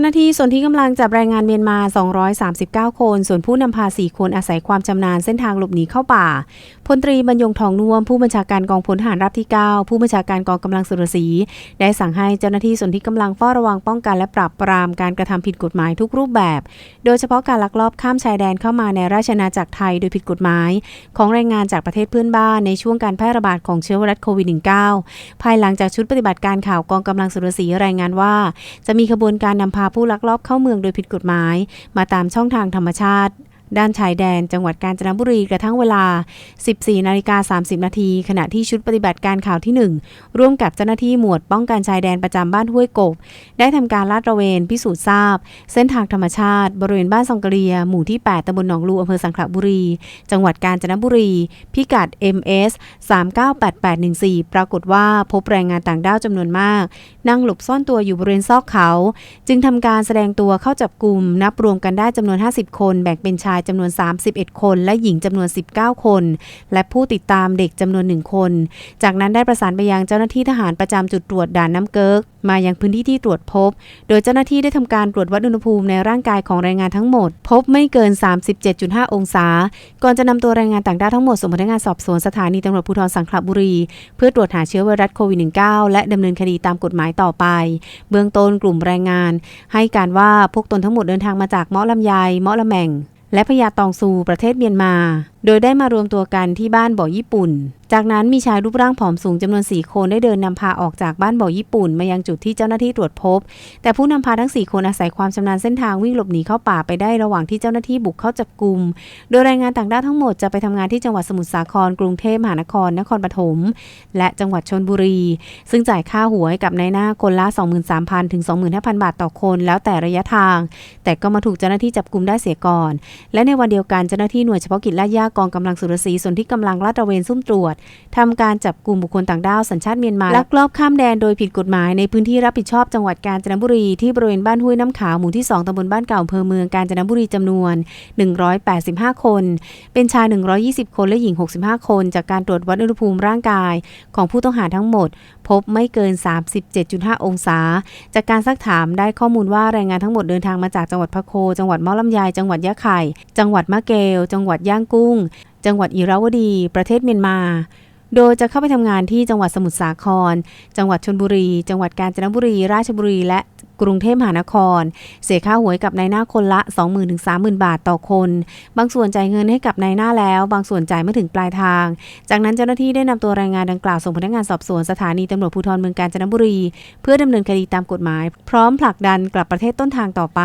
าหน้าที่ส่วนที่กำลังจับแรงงานเมียนมา 239 คน ส่วนผู้นำพา 4 คนอาศัยความชำนาญเส้นทางหลบหนีเข้าป่า พลตรีบรรยงทองน่วม ผู้บัญชาการกองพลทหารราบที่ 9 ผู้บัญชาการกองกำลังสุรศีได้สั่งให้เจ้าหน้าที่ส่วนที่กำลังเฝ้าระวังป้องกันและปราบปรามการกระทำผิดกฎหมายทุกรูปแบบ โดยเฉพาะการลักลอบข้ามชายแดนเข้ามาในราชอาจักรไทยโดยผิดกฎหมาย ของแรงงานจากประเทศเพื่อนบ้านในช่วงการแพร่ระบาดของเชื้อไวรัสโควิด -19 ภายหลังจากชุดปฏิบัติการข่าวกองกำลังสุรศีรายงานว่า จะมีขบวนการนำพาผู้ลักลอบเข้าเมืองโดยผิดกฎหมาย มาตามช่องทางธรรมชาติ ด้านชายแดนจังหวัดกาญจนบุรีกระทั่งเวลา 14 นาฬิกา 30 นาที ขณะที่ชุดปฏิบัติการข่าวที่ 1 ร่วมกับเจ้าหน้าที่หมวดป้องกันชายแดนประจำบ้านห้วยกบ ได้ทำการลาดตระเวนพิสูจน์ทราบ เส้นทางธรรมชาติ บริเวณบ้านซองกะเลีย หมู่ที่ 8ตำบลหนองลูอำเภอสังขละบุรี จังหวัดกาญจนบุรี พิกัด MS 398814 ปรากฏว่าพบแรงงานต่างด้าวจำนวนมาก นั่งหลบซ่อนตัวอยู่บริเวณซอกเขา จึงทำการแสดงตัวเข้าจับกลุ่มนับรวมกันได้จำนวน 50 คนแบ่งเป็นชายจำนวน 31 คน และหญิงจำนวน 19 คน และผู้ติดตามเด็กจำนวนหนึ่งคน จากนั้นได้ประสานไปยังเจ้าหน้าที่ทหารประจำจุดตรวจด่านน้ำเกิกมายังพื้นที่ที่ตรวจพบ โดยเจ้าหน้าที่ได้ทำการตรวจวัดอุณหภูมิในร่างกายของแรงงานทั้งหมด พบไม่เกิน 37.5 องศา ก่อนจะนำตัวแรงงานต่างด้าวทั้งหมดส่งพนักงานสอบสวนสถานีตำรวจภูธรสังขละบุรี เพื่อตรวจหาเชื้อไวรัสโควิด -19 และดำเนินคดีตามกฎหมายต่อไป เบื้องต้นกลุ่มแรงงาน ให้การว่าพวกตนทั้งหมดเดินทางมาจากเมาะลำไยเมาะละแม่ง และพญาตองซูประเทศเมียนมาโดยได้มารวมตัวกันที่บ้านบ่อญี่ปุ่น จากนั้นมีชายรูปร่างผอมสูงจำนวน 4 คนได้เดินนำพาออกจากบ้านบ่อญี่ปุ่น มายังจุดที่เจ้าหน้าที่ตรวจพบ แต่ผู้นำพาทั้ง 4 คนอาศัยความชำนาญเส้นทางวิ่งหลบหนีเข้าป่าไปได้ระหว่างที่เจ้าหน้าที่บุกเข้าจับกลุ่ม โดยแรงงานต่างด้าวทั้งหมดจะไปทำงานที่จังหวัดสมุทรสาคร กรุงเทพมหานคร นครปฐม และจังหวัดชนบุรี ซึ่งจ่ายค่าหัวให้กับนายหน้าคนละ 23,000 ถึง 25,000 บาทต่อคน แล้วแต่ระยะทาง แต่ก็มาถูกเจ้าหน้าที่จับกลุ่มได้เสียก่อน และในวันเดียวกันเจ้าหน้าที่หน่วยเฉพาะกิจลาดยากองกำลังสุรศรีส่วนที่กำลังลาดตระเวนซุ่มตรวจทำการจับกลุ่มบุคคลต่างด้าวสัญชาติเมียนมาลักลอบข้ามแดนโดยผิดกฎหมายในพื้นที่รับผิดชอบจังหวัดกาญจนบุรีที่บริเวณบ้านห้วยน้ำขาวหมู่ที่ 2ตำบลบ้านเก่าอำเภอเมืองกาญจนบุรีจำนวน 185 คน เป็นชาย 120 คนและหญิง 65 คน จากการตรวจวัดอุณหภูมิร่างกาย ของผู้ต้องหาทั้งหมด พบไม่เกิน 37.5 องศา จากการซักถามได้ข้อมูลว่าแรงงานทั้งหมดเดินทางมาจากจังหวัดพะโค จังหวัดมอลำไยจังหวัดยะไข่ จังหวัดมะเกล จังหวัดย่างกุ้ง จังหวัดอิราวดี ประเทศเมียนมาโดยจะเข้าไปทำงานที่จังหวัดสมุทรสาคร จังหวัดชนบุรี จังหวัดกาญจนบุรี ราชบุรี และ กรุงเทพมหานคร เสียค่าหวยกับนายหน้าคนละ 20,000-30,000 บาทต่อคน บางส่วนจ่ายเงินให้กับนายหน้าแล้ว บางส่วนจ่ายไม่ถึงปลายทาง จากนั้นเจ้าหน้าที่ได้นำตัวแรงงานดังกล่าวส่งพนักงานสอบสวนสถานีตำรวจภูธรเมืองกาญจนบุรี เพื่อดำเนินคดีตามกฎหมาย พร้อมผลักดันกลับประเทศต้นทางต่อไป